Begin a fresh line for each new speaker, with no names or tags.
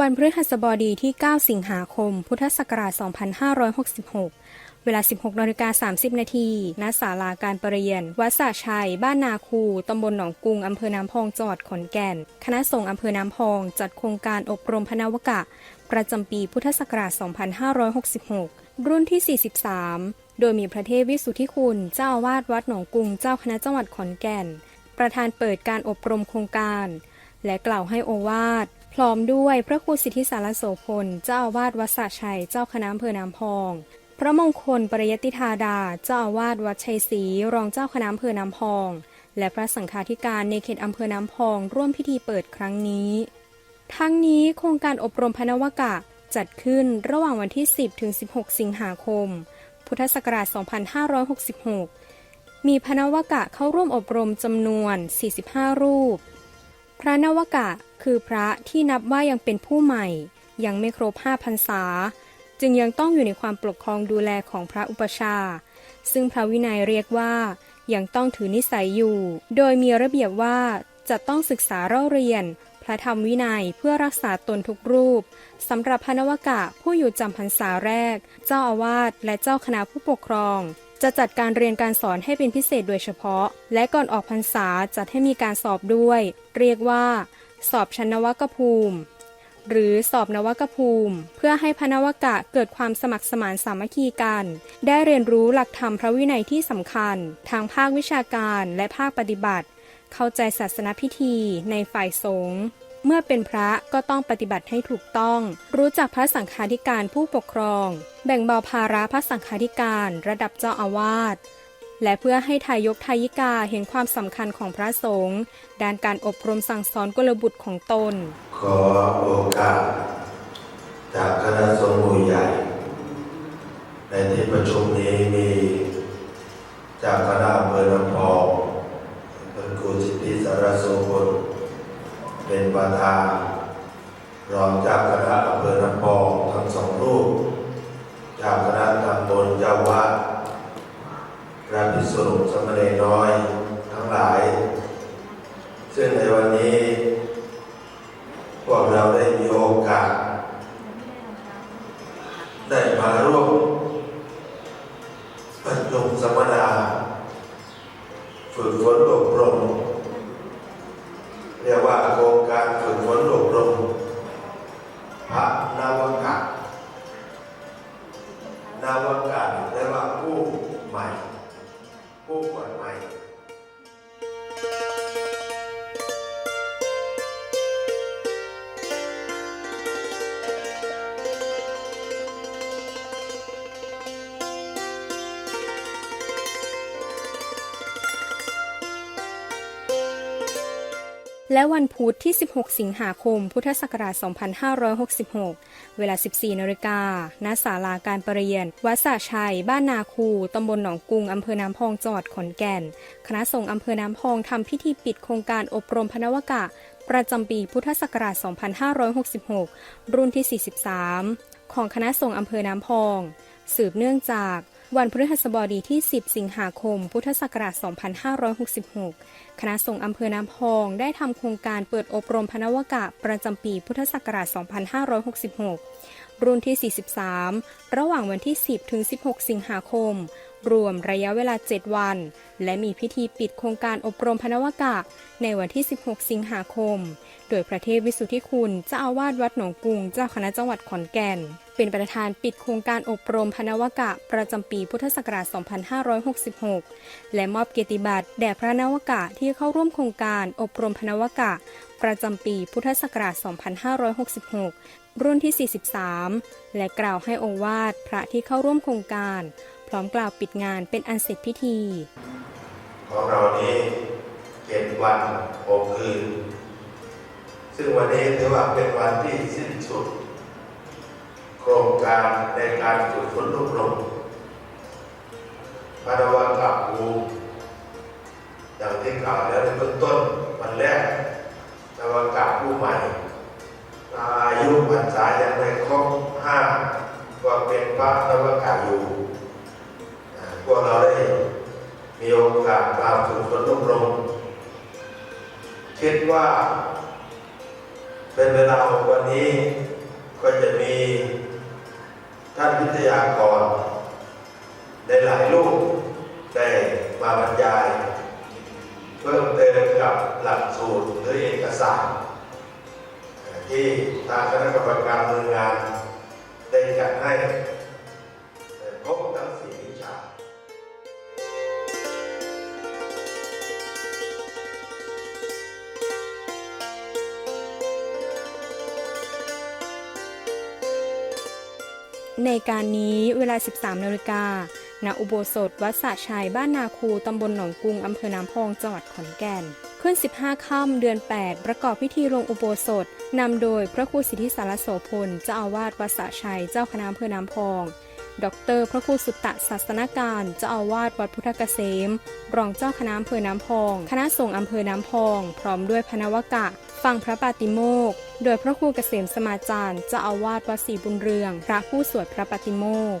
วันพฤหัสบดีที่ 9 สิงหาคม พุทธศักราช 2566 เวลา 16นาฬิกา30 นาทีณศาลาการประเรียน วัดสะชัย บ้านนาคู ตำบลหนองกุง อำเภอน้ำพองจังหวัดขอนแก่น คณะสงฆ์อำเภอน้ำพอง จัดโครงการอบรมพนวกะ ประจำปีพุทธศักราช 2566 รุ่นที่ 43 โดยมีพระเทพวิสุทธิคุณ เจ้าอาวาสวัดหนองกุง เจ้าคณะจังหวัดขอนแก่น ประธานเปิดการอบรมโครงการ และกล่าวให้โอวาท พร้อมด้วยพระครูสิทธิสารโสพล เจ้าอาวาสวัดสะชัย เจ้าคณะอำเภอน้ำพอง พระมงคลปริยติธาดา เจ้าอาวาสวัดชัยศรีรองเจ้าคณะอำเภอน้ำพอง และพระสังฆาธิการในเขตอำเภอน้ำพอง ร่วมพิธีเปิดครั้งนี้ ทั้งนี้โครงการอบรมพนวกะจัดขึ้นระหว่างวันที่ 10 ถึง 16 สิงหาคม พุทธศักราช 2566 มีพนวกะเข้าร่วมอบรมจำนวน 45 รูป พระนวกะคือพระที่นับว่ายังเป็นผู้ใหม่ ยังไม่ครบ5พรรษา จึงยังต้องอยู่ในความปกครองดูแลของพระอุปชา ซึ่งพระวินัยเรียกว่า ยังต้องถือนิสัยอยู่ โดยมีระเบียบว่าจะต้องศึกษาเล่าเรียน พระธรรมวินัยเพื่อรักษาตนทุกรูปสำหรับพระนวกะผู้อยู่จำพรรษาแรก เจ้าอาวาสและเจ้าคณะผู้ปกครอง จะจัดการเรียนการสอนให้เป็นพิเศษโดยเฉพาะ และก่อนออกพรรษาจัดให้มีการสอบด้วย เรียกว่า สอบชั้นนวกภูมิ หรือสอบนวกภูมิ เพื่อให้พนวกะเกิดความสมัครสมานสามัคคีกัน ได้เรียนรู้หลักธรรมพระวินัยที่สำคัญ ทางภาควิชาการและภาคปฏิบัติ เข้าใจศาสนพิธีในฝ่ายสงฆ์ เมื่อเป็นพระก็ต้องปฏิบัติให้ถูกต้อง รู้จักพระสังฆาธิการผู้ปกครอง แบ่งเบาภาระพระสังฆาธิการระดับเจ้าอาวาสและเพื่อให้ทายกทายิกาเห็นความสำคัญของพระสงฆ์ด้านการอบรมสั่งสอนกุลบุตรของตน
ขอโอกาส จากคณะสงฆ์ใหญ่ ในที่ประชุมนี้มีจากคณ ระพิสุสมณีน้อยทั้งหลาย ซึ่งในวันนี้ พวกเราได้มีโอกาส ได้มาร่วมประชุมสัมมนาฝึกฝนอบ
และวันพุธที่ 16 สิงหาคม พุทธศักราช 2566 เวลา 14นาฬิกา ณ ศาลาการประเรียน วัดสะชัย บ้านนาคู ตำบลหนองกุง อำเภอน้ำพอง จังหวัดขอนแก่น คณะสงฆ์อำเภอน้ำพองทำพิธีปิดโครงการอบรมพนวกะ ประจำปีพุทธศักราช 2566 รุ่นที่ 43 ของคณะสงฆ์อำเภอน้ำพอง สืบเนื่องจาก วันพฤหัสบดีที่ 10 สิงหาคม พุทธศักราช 2566 คณะสงฆ์อำเภอน้ำพอง ได้ทำโครงการเปิดอบรมพนวกะประจำปีพุทธศักราช 2566 รุ่นที่ 43 ระหว่างวันที่ 10 ถึง 16 สิงหาคม รวมระยะเวลา 7 วัน และมีพิธีปิดโครงการอบรมพนวกะ ในวันที่ 16 สิงหาคม โดยพระเทพวิสุทธิคุณเจ้าอาวาสวัดหนองกุงเจ้าคณะจังหวัดขอนแก่น เป็นประธานปิดโครงการอบรมพนวกะ ประจำปีพุทธศักราช 2566 และมอบเกียรติบัตรแด่พระนวกะที่เข้าร่วมโครงการอบรมพนวกะ ประจำปีพุทธศักราช 2566 รุ่นที่ 43 และกล่าวให้องวาดพระที่เข้าร่วมโครงการ พร้อมกล่าวปิดงานเป็นอันเสร็จพิธี
ของเรานี้เจ็ดวันหกคืน ซึ่งวันนี้ถือว่าเป็นวันที่สิ้นสุด โครงการในการฝึกฝนอบรมพระวากาภูมิอย่างที่กล่าวแล้วในเบื้องต้นวันแรกนวากาผู้ใหม่ อายุพรรษายังไม่ครบห้าก็เป็นพระนวากาอยู่ วกเราได้มีโอกาสมาฝึกฝนอบรมคิดว่า เป็นเวลาวันนี้ ก็จะมีท่านวิทยากรในหลายรูปได้มาบรรยาย เพิ่มเติมกับหลักสูตรหรือเอกสารที่ทางคณะกรรมการมืองานได้จัดให้ครบทั้ง
ในการนี้เวลา 13 นาฬิกา ณ อุโบสถวัดสะชัยบ้านนาคูตำบลหนองกุงอำเภอน้ำพองจังหวัดขอนแก่น ขึ้น 15 ค่ำเดือน 8 ประกอบพิธีลงอุโบสถนำโดยพระครูสิทธิสารโสพลเจ้าอาวาสวัดสะชัยเจ้าคณะอำเภอน้ำพอง ดร พระครูสุตตะศาสนาการเจ้าอาวาสวัดพุทธเกษม รองเจ้าคณะอำเภอน้ำพอง คณะสงฆ์อำเภอน้ำพอง พร้อมด้วยพนวกะ ฟังพระปาติโมกโดยพระครูเกษมสมาจารย์เจ้าอาวาสวัดศรีบุญเรือง พระผู้สวดพระปาติโมก